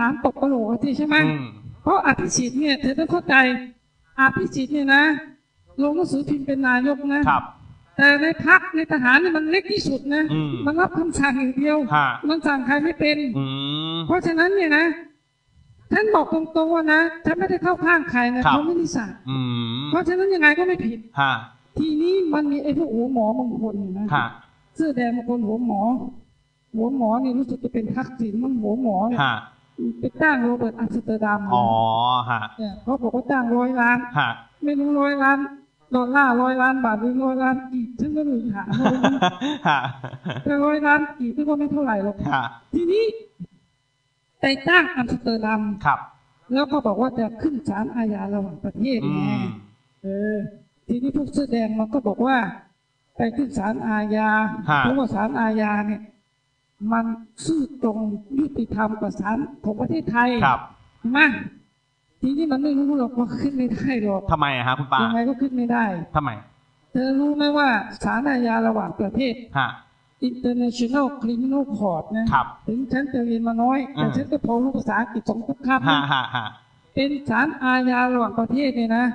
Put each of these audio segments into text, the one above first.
ถามตกกระโหลกทีใช่ไหมอืมเพราะอภิสิทธิ์เนี่ยเธอต้องเข้าใจอภิสิทธิ์เนี่ยนะลงหนังสือพิมพ์เป็นนายกนะครับแต่ในพักในทหารเนี่ยมันเล็กที่สุดนะอืมมันรับคำสั่งอย่างเดียวฮะมันสั่งใครไม่เป็นอืมเพราะฉะนั้นเนี่ยนะท่านบอกตรงๆว่านะท่านไม่ได้เข้าข้างใครนะครับเขาไม่ได้สั่งอืมเพราะฉะนั้นยังไงก็ไม่ผิดฮะทีนี้มันมีไอ้พวกหัวหมอบางคนเนี่ยนะฮะเสื้อแดงบางคนหัวหมอ หัวหมอนี่รู้สึกจะเป็นทักษิณมันหัวหมอเนี่ยฮะ ไปจ้างโรเบิร์ตอัมสเตอร์ดัมอ๋อฮะเนี่ยเขาบอกว่าจ้างร้อยล้านฮะไม่รู้ร้อยล้านดอลลาร์ร้อยล้านบาทหรือร้อยล้านกีบฉันก็ไม่ถามไม่รู้ฮะแต่ร้อยล้านกีบก็ไม่เท่าไหร่หรอกฮะทีนี้ไปจ้างอัมสเตอร์ดัมครับ แล้วก็บอกว่าจะขึ้นศาลอาญาระหว่างประเทศอืไงมเออ ทีนี้พวกเสื้อแดงมันก็บอกว่า ไปขึ้นศาลอาญาฮะเพราะว่าศาลอาญาเนี่ย มันซื่อตรงยุติธรรมกว่าศาลของประเทศไทยครับเห็นไหมทีนี้มันไม่รู้หรอกว่าขึ้นไม่ได้หรอกทำไมอะฮะคุณป้ายังไงก็ขึ้นไม่ได้ทำไม เธอรู้ไหมว่าศาลอาญาระหว่างประเทศฮะ International Criminal Court นะครับ ถึงฉันจะเรียนมาน้อย แต่อืมฉันก็พอรู้ภาษาอังกฤษสองทุกคำฮะนะฮะฮะเป็นศาลอาญาระหว่างประเทศเนี่ยนะ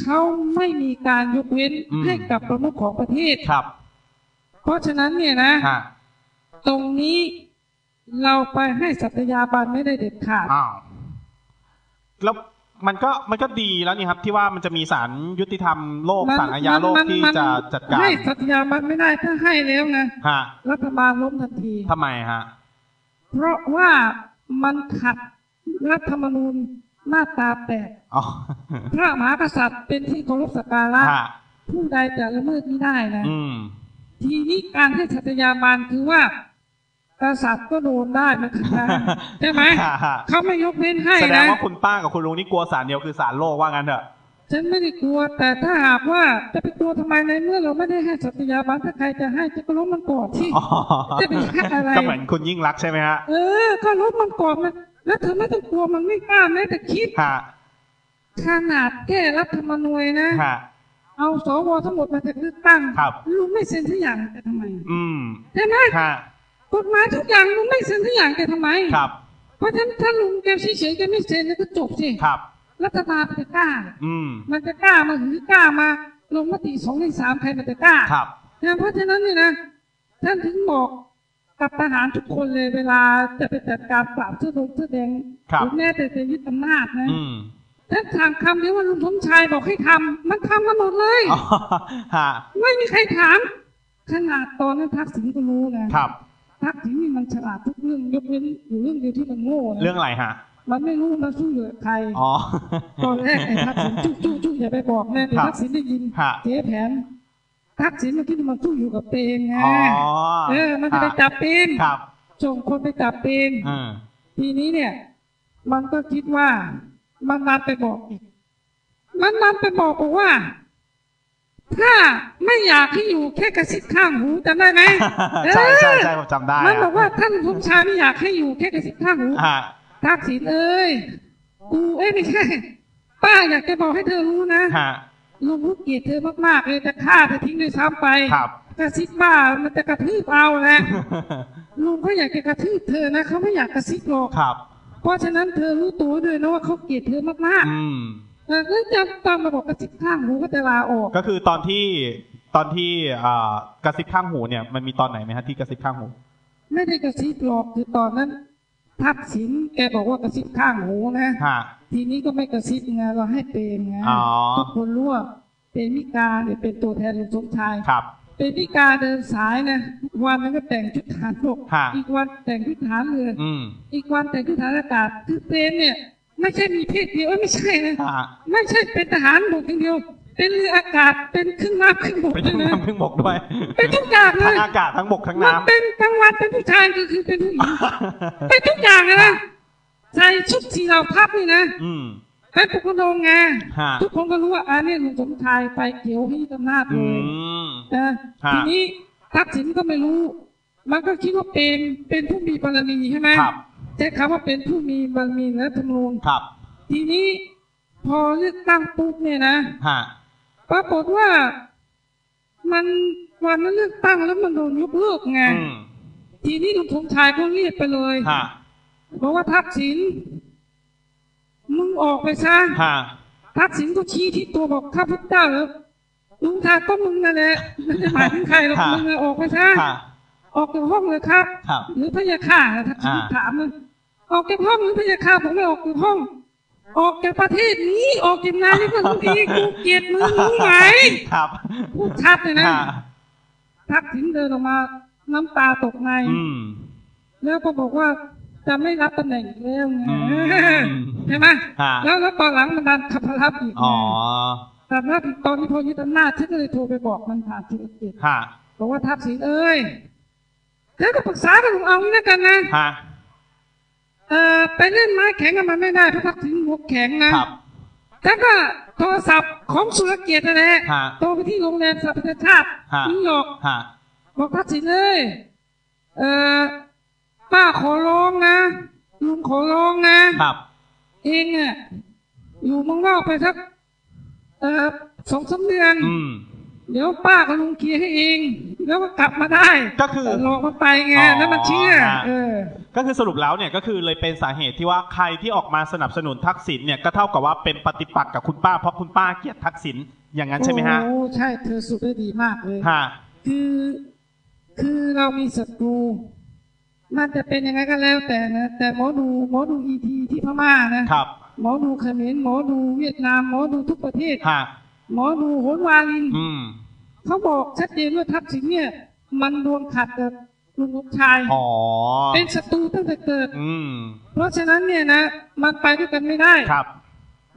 เขาไม่มีการยกเว้นให้กับประมุขของประเทศครับ เพราะฉะนั้นเนี่ยนะฮะ ตรงนี้เราไปให้สัตยาบันไม่ได้เด็ดขาดอ้าวแล้วมันก็มันก็ดีแล้วนี่ครับ ที่ว่ามันจะมีศาลยุติธรรมโลกศาลอาญาโลกมันที่มันจะจัดการให้สัตยาบันไม่ได้ถ้าให้แล้วนะฮะรัฐบาลล้มทันทีทำไมฮะ เพราะว่ามันขัดรัฐธรรมนูญมาตราแปดอ๋อพระมหากษัตริย์เป็นที่เคารพสักการะฮะผู้ใดจะละเมิดไม่ได้นะอืม ทีนี้การให้สัตยาบันคือว่ากษัตริย์ก็โดนได้เหมือนกันนะใช่ไหมฮะฮะเขาไม่ยกเว้นให้แสดงนะว่าคุณป้ากับคุณลุงนี่กลัวศาลเดียวคือศาลโลกว่างั้นเถอะฉันไม่ได้กลัว แต่ถ้าหากว่าจะไปกลัวทำไมในเมื่อเราไม่ได้ให้สัตยาบันถ้าใครจะให้จะก็ลบมันก่อนที่อ๋อจะไปฆ่าอะไรก็เหมือนคุณยิ่งรักษณ์ใช่ไหมฮะเออก็ลบมันก่อนนะแล้วเธอไม่ต้องกลัวมันไม่กล้าแม้แต่คิดฮะขนาดแก้รัฐธรรมนูญนะฮะ เอาสวทั้งหมดมาจากเลือกตั้งครับ ลุงไม่เซ็นทุกอย่างแต่ทำไม อืมใช่ไหมฮะกฎหมายทุกอย่างลุงไม่เซ็นทุกอย่างแกทำไม ครับ เพราะฉะนั้นถ้าลุงแกเฉยๆแกไม่เซ็นแล้วก็จบสิครับ รัฐบาลมันจะกล้า อืม มันจะกล้ามาหรือกล้ามาลงมติสองในสามใครมันจะกล้าครับ นะเพราะฉะนั้นเนี่ยนะท่านถึงบอกกับทหารทุกคนเลยเวลาจะไปจัดการปราบเสื้อดงเสื้อแดงครับหรือแม้แต่จะยึดอำนาจนะ อืม ท่านถามคำเดียวว่าลุงสมชายบอกให้ทำมันทำกันหมดเลยอ๋อฮะไม่มีใครถาม ขนาดตอนนั้นทักษิณก็รู้นะครับทักษิณนี่มันฉลาดทุกเรื่องยกเว้นอยู่เรื่องเดียวที่มันโง่นะเรื่องอะไรฮะมันไม่รู้มันสู้อยู่กับใครอ๋อตอนแรกไอ้ทักษิณจุ๊จุ๊จุ๊อย่าไปบอกแม่เดี๋ยวครับทักษิณได้ยินฮะเจ๊แผนทักษิณมันคิดว่ามันสู้อยู่กับเปรมไงอ๋อเออ มันจะไปจับเปรมครับส่งคนไปจับเปรมอืมทีนี้เนี่ย มันก็คิดว่า มันนัดไปบอกอีกมันนัดไปบอกบอกว่า ถ้าไม่อยากให้อยู่แค่กระซิบข้างหูจำได้ไหมใช่ใช่เออใช่ผมจำได้มันบอกอะว่าท่านสมชายไม่อยากให้อยู่แค่กระซิบข้างหูฮะทักษิณเอ้ยกูเอ้ยไม่ใช่ป้าอยากจะบอกให้เธอรู้นะฮะลุงรู้เกลียดเธอมากๆเลยจะฆ่าเธอทิ้งด้วยซ้ำไปครับกระซิบบ้ามันจะกระทืบเอาแหละลุงก็อยากจะกระทืบเธอนะเขาไม่อยากกระซิบหรอกครับ เพราะฉะนั้นเธอรู้ตัวด้วยนะว่าเขาเกลียดเธอมากอืมๆแต่ถ้าจะตามมาบอกกระซิบข้างหูก็จะลาออก ก็คือตอนที่ตอนที่อ่ากระซิบข้างหูเนี่ยมันมีตอนไหนไหมฮะที่กระซิบข้างหู ไม่ได้กระซิบหรอกคือตอนนั้น ทักษิณแกบอกว่ากระซิบข้างหูนะ ฮะ ทีนี้ก็ไม่กระซิบไงเราให้เปรมไงอ๋อ ทุกคนรู้ว่าเป็นมิกาเนี่ยเป็นตัวแทนลุงสมชาย ครับ เป็นมิกาเดินสายนะวันนึงก็แต่งชุดทหารบกฮะอีกวันแต่งชุดทหารเรืออืมอีกวันแต่งชุดทหารอากาศคือเปรมเนี่ย ไม่ใช่มีเพศเดียวเอ้ยไม่ใช่นะฮะไม่ใช่เป็นทหารบกอย่างเดียว เป็นเรืออากาศเป็นเครื่องน้ำเครื่องบกเป็นด้วทั้ยงนะน้ำทั้งบกด้วย เป็นทุกอย่างเลทั้งยอากาศทั้งบกทั้งมันน้ำเป็นกลางวันเป็นผู้ชายก็คือเป็นผู้หญิงเป็นทุกอย่างเลยนะใส่ชุดสีเหล่าทัพนี่นะอืมไปปลุกกระโดงไงฮะ ทุกคนก็รู้ว่าอันนี้ลุงสมชายไปเกี่ยวให้ยึดอำนาจอืเลย ม นะฮะทีนี้ทักษิณก็ไม่รู้ มันก็คิดว่าเป็นเป็นผู้มีบารมีใช่ไหมครับใช้คำว่าเป็นผู้มีบารมีในรัฐธรรมนูญครับทีนี้พอเลือกตั้งปุ๊บเนี่ยนะฮะปรากฏว่ามันวันนั้นเลือกตั้งแล้วมันโดนยกเลิกไงอืมทีนี้ลุงสมชายก็เรียกไปเลยฮะบอกว่าทักษิณมึงออกไปซะฮะทักษิณก็ชี้ที่ตัวบอกข้าพุทธเจ้าเหรอ ลุงทาก็มึงนั่นแหละไม่ได้หมายถึงใครหรอกมึงอะออกไปซะฮะออกจากห้องเลยครับครับหรือพยาค่าทักษิณอ่าถามมันออกจากห้องหรือพยาค่าผมไม่ออกจากห้อง ออกจากประเทศนี้ ออกจากงานนี้ก็รู้ดีกูเกลียดมึงรู้ไหมครับพูดชัดเลยนะฮะทักษิณเดินออกมา น้ำตาตกในอืมแล้วก็บอกว่าจะไม่รับตำแหน่งอีกแล้วไงอืมใช่ไหมฮะแล้วแล้วตอนหลังมันดันขับรับอีกไงอ๋อ ขับรับอีกตอนที่พอยึดอำนาจฉันก็เลยโทรไปบอกมันผ่านธุรกิจฮะบอกว่าทักษิณเอ้ยเธอก็ปรึกษากันเอางี้แล้วกันนะฮะเออไปเล่นไม้แข็งกับมันไม่ได้เพราะทักษิณหัวแข็งนะครับฉันก็โทรศัพท์ของสุรเกียรตินั่นแหละฮะโทรไปที่โรงแรมสหประชาชาติฮะนิวยอร์กฮะบอกทักษิณเลยเออป้าขอร้องนะลุงขอร้องนะครับ เองอะอยู่เมืองนอกไปสักเอ่อ สองสามเดือนอืมเดี๋ยวป้ากับลุงเคลียร์ให้เอง แล้วก็กลับมาได้ก็คือแต่หลอกมันไปไงอ๋อแล้วมันเชื่อฮะเออก็คือสรุปแล้วเนี่ยก็คือเลยเป็นสาเหตุที่ว่าใครที่ออกมาสนับสนุนทักษิณเนี่ยก็เท่ากับว่าเป็นปฏิปักษ์กับคุณป้า เพราะคุณป้าเกลียดทักษิณอย่างนั้นใช่ไหมฮะโอ้ใช่เธอสุดได้ดีมากเลยฮะคือ คือเรามีศัตรู มันจะเป็นยังไงก็แล้วแต่นะแต่หมอดูหมอดูอีทีที่พม่านะครับ หมอดูเขมรหมอดูเวียดนามหมอดูทุกประเทศ ฮะหมอดูโหนวาลินอืมเขาบอกชัดเจนว่าทักษิณเนี่ย มันดวงขัดกับลุงลูกชาย อ๋อเป็นศัตรูตั้งแต่เกิด อืมเพราะฉะนั้นเนี่ยนะมันไปด้วยกันไม่ได้ ครับ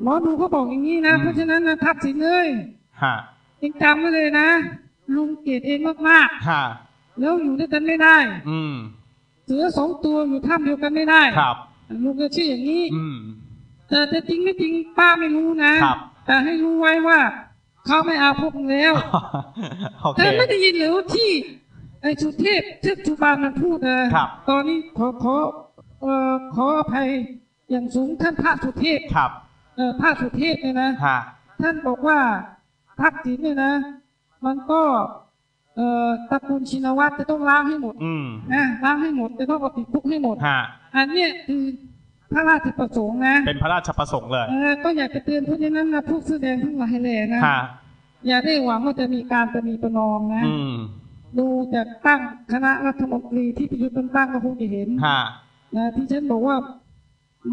หมอดูเขาบอกอย่างนี้นะ อืม เพราะฉะนั้นนะทักษิณเลยฮะเองจำไว้เลยนะ ลุงเกลียดเองมากฮะๆแล้วอยู่ด้วยกันไม่ได้ อืมเสือสองตัวอยู่ถ้ำเดียวกันไม่ได้ครับ ลุงก็เชื่ออย่างนี้ อืม แต่จะจริงไม่จริงป้าไม่รู้นะครับแต่ให้รู้ไว้ว่าเขาไม่เอาพวกมึงแล้วโอเคเธอไม่ได้ยินหรือที่ไอ้สุเทพเทือกจุบานมันพูดนะครับตอนนี้ขอขอเอ่อขออภัยอย่างสูงท่านพระสุเทพครับเอ่อพระสุเทพเนี่ยนะฮะท่านบอกว่าทักษิณเนี่ยนะ มันก็เอ่อตระกูลชินวัตรจะต้องล้างให้หมดอืมนะล้างให้หมดจะต้องเอาติดคุกให้หมดฮะอันเนี้ยคือ พระราชประสงค์นะ เป็นพระราชประสงค์เลย เออก็อยากจะเตือนเพราะฉะนั้นนะพวกแสอแดงทั้งหลายแหล่นะฮะอย่าได้หวังว่าจะมีการประนีประนอมนะอืมดูจากตั้งคณะรัฐมนตรีที่ประยุทธ์ตั้งก็คงจะเห็นฮะนะที่ฉันบอกว่า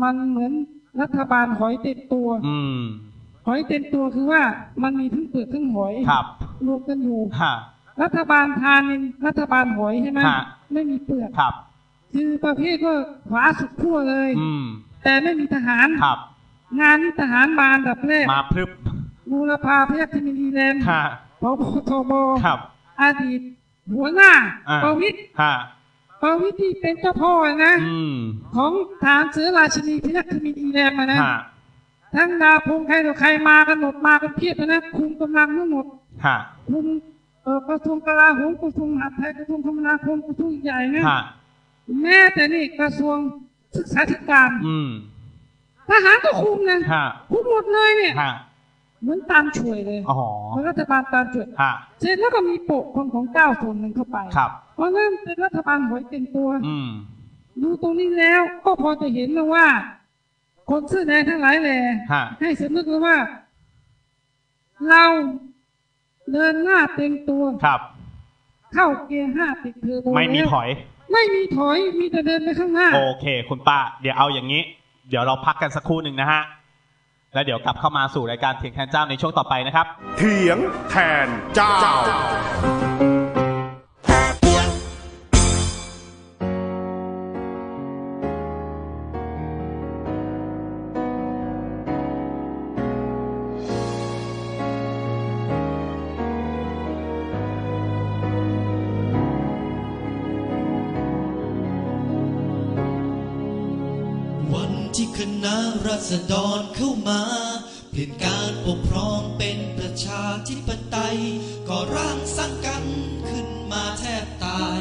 มันเหมือนรัฐบาลหอยเต็มตัว อืมหอยเต็มตัวคือว่ามันมีทั้งเปลือกทั้งหอยครับรวมกันอยู่ฮะรัฐบาลทานเป็นรัฐบาลหอยใช่ไหมฮะไม่มีเปลือกครับ คือประเภทว่าขวาสุดขั้วเลย อืม แต่ไม่มีทหาร ครับ งานนี้ทหารมาอันดับแรกมาพรึบบูรพาพยัคฆ์ทิมินีแลนด์ฮะพบทบครับ อดีตหัวหน้าอ่า ประวิตรฮะประวิตรที่เป็นเจ้าพ่อนะ อืมของฐานเสือราชินีพยัคฆ์ทิมินีแลนด์มานะ ฮะทั้งดาวพงษ์ใครต่อใครมากันหมดมากันเพียบเลยนะคุมกำลังทั้งหมด ฮะคุมเอ่อกระทรวงกลาโหมกระทรวงมหาดไทยกระทรวงคมนาคมกระทรวงใหญ่นะฮะ แม้แต่นี่กระทรวงศึกษาธิการอืมทหารก็คุมนะฮะคุมหมดเลยเนี่ยฮะเหมือนตามช่วยเลยอ๋อเหมือนรัฐบาลตามช่วยฮะเสร็จแล้วก็มีโปะคนของเจ้าส่วนหนึ่งเข้าไปครับ เพราะนั่นเป็นรัฐบาลหวยเต็มตัว อืมดูตรงนี้แล้วก็พอจะเห็นนะว่า คนเสื้อแดงทั้งหลายแหล่ฮะให้สำนึกเลยว่า เราเดินหน้าเต็มตัวครับ เข้าเกียร์ห้าติดเทอร์โบไม่มีแล้วถอย ไม่มีถอยมีแต่เดินไปข้างหน้า โอเค คุณป้า เดี๋ยวเอาอย่างนี้ เดี๋ยวเราพักกันสักครู่หนึ่งนะฮะ แล้วเดี๋ยวกลับเข้ามาสู่รายการเถียงแทนเจ้าในช่วงต่อไปนะครับ เถียงแทนเจ้า ณะรัษฎรเข้ามาเปลี่ยนการปกครองเป็นประชาธิปไตยก่อร่างสร้างกันขึ้นมาแทบตาย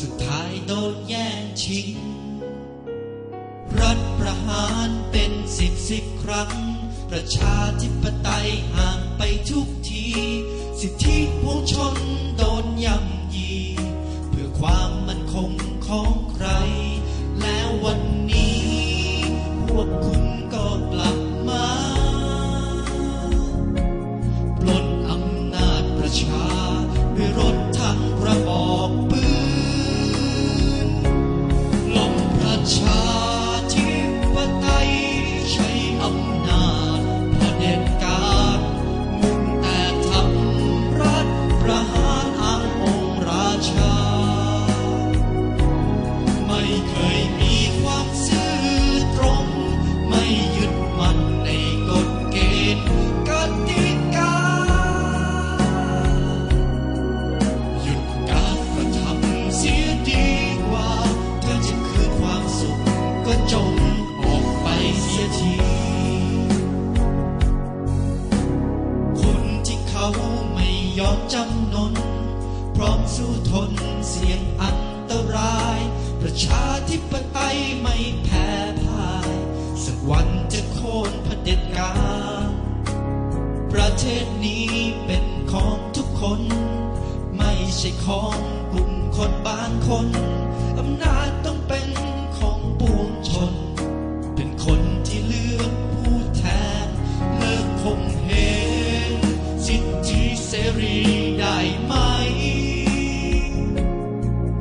สุดท้ายโดนแย่งชิง รัฐประหารเป็นสิบสิบครั้ง ประชาธิปไตยห่างไปทุกที สิทธิปวงชนโดนย่ำยี เพื่อความ ใช่ของกลุ่มคนบางคน อำนาจต้องเป็นของปวงชน เป็นคนที่เลือกผู้แทน เลิกคงเหงสิทธิเสรีได้ไหม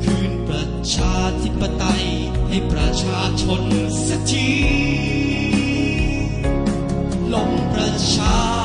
คืนประชาธิปไตยให้ประชาชนสักทีลงประชา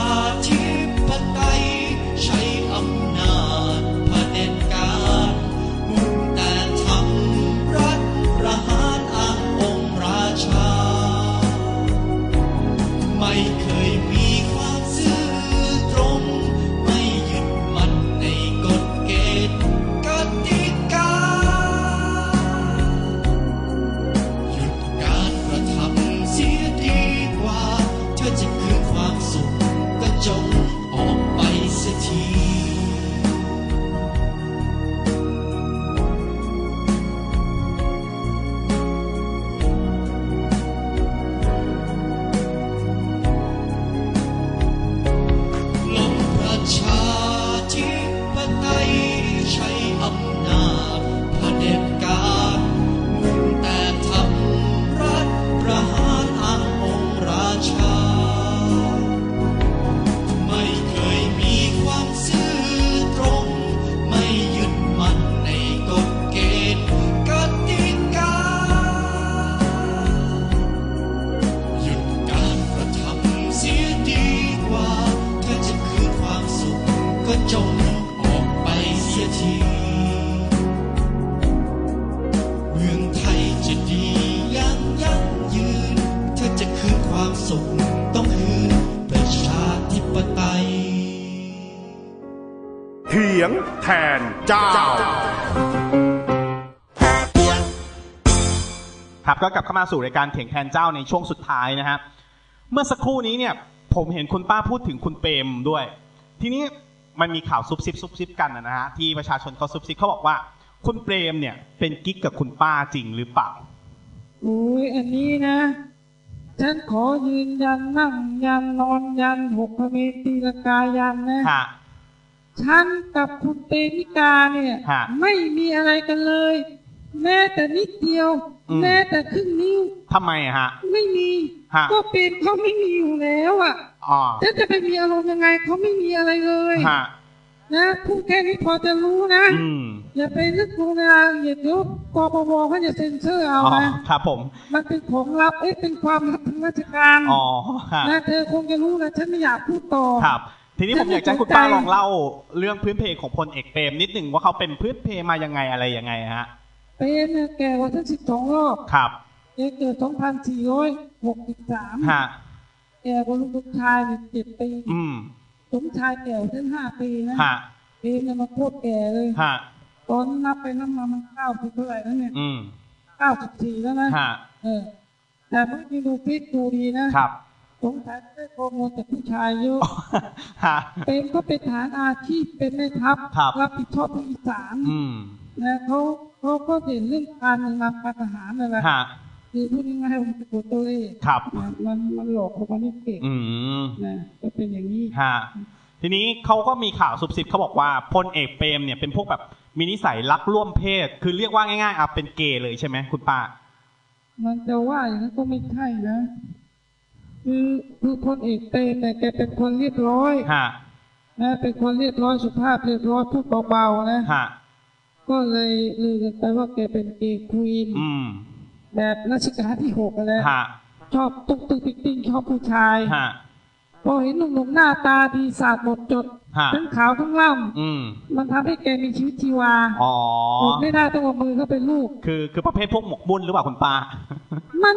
ถียงแทนเจ้า ครับก็กลับเข้ามาสู่รายการเถียงแทนเจ้าในช่วงสุดท้ายนะฮะเมื่อสักครู่นี้เนี่ยผมเห็นคุณป้าพูดถึงคุณเปรมด้วย ทีนี้มันมีข่าวซุบซิบซุบซิบกันนะฮะที่ประชาชนเขาซุบซิบเขาบอกว่า คุณเปรมเนี่ยเป็นกิ๊กกับคุณป้าจริงหรือเปล่าโอ้ยอันนี้นะ ฉันขอยืนยันนั่งยันนอนยันหกพระเมตีลกายันนะฮะ ฉันกับคุณเตมิกาเนี่ย ฮะไม่มีอะไรกันเลย แม้แต่นิดเดียว อืม แม้แต่ครึ่งนิ้วทำไมอะฮะ ไม่มี ฮะ ก็เป็นเขาไม่มีอยู่แล้วอะอ๋อฉันจะไปมีอารมณ์ยังไงเขาไม่มีอะไรเลยฮะนะพูดแค่นี้พอจะรู้นะ อืมอย่าไปนึกดูในรายละเอียดเดี๋ยวกปปเขาจะเซ็นเซอร์เอาอ๋อนะ ครับผม มันเป็นของลับ เอ๊ะ เป็นความลับทางราชการอ๋อฮะนะเธอคงจะรู้นะฉันไม่อยากพูดต่อ ครับ ทีนี้ผมอยากจะให้คุณป้าลองเล่าเรื่องพื้นเพของพลเอกเปรมนิดหนึ่งว่าเขาเป็นพื้นเพมายังไงอะไรยังไงฮะเป็นเนี่ยแก่กว่าฉันสิบสองรอบครับเด็กเกิดสองพันสี่ร้อยหกสิบสามฮะแก่กว่าลูกลูกชายเนี่ยเจ็ดปีอืมสมชายแก่กว่าฉันห้าปีนะฮะเป็นเนี่ยมันโคตรแก่เลยฮะตอนนับไปนับมามันเก้าสิบเท่าไหร่แล้วเนี่ยอืมเก้าสิบสี่แล้วนะฮะเออแต่เมื่อกี้ดูฟิตดูดีนะครับ สงสัยได้ข้อมูลจากผู้ชายเยอะฮะเป็นก็เป็นฐานอาชีพเป็นแม่ทัพครับรับผิดชอบทางอีสานอืมนะเขาเขาก็เห็นเรื่องการเมืองนำการทหารนั่นแหละฮะคือพูดง่ายๆมันเป็นตัวตัวเลขครับนะมันมันหลอกคนมันนี่เก่งอืมนะก็เป็นอย่างนี้ฮะทีนี้เขาก็มีข่าวซุบซิบเขาบอกว่าพลเอกเปรมเนี่ยเป็นพวกแบบมีนิสัยรักร่วมเพศ คือเรียกว่าง่ายๆอะเป็นเกย์เลยใช่ไหมคุณป้า มันจะว่าอย่างนั้นก็ไม่ใช่นะ คือคือพลเอกเปรมเนี่ยแกเป็นคนเรียบร้อยฮะนะเป็นคนเรียบร้อยสุภาพเรียบร้อยพูดเบาๆนะฮะก็เลยลือกันไปว่าแกเป็นเกย์ควีนอืมแบบรัชกาลที่หกอะไรฮะชอบตุ๊กตุ๊กติ๊กติ๊กชอบผู้ชายฮะพอเห็นหนุ่มๆหน้าตาดีสาดหมดจดฮะทั้งขาวทั้งล่อืมำมันทำให้แกมีชีวิตชีวาอ๋ออดไม่ได้ต้องเอามือเข้าไปลูก คือคือประเภทพวกหมกมุ่นหรือเปล่าคุณป้ามัน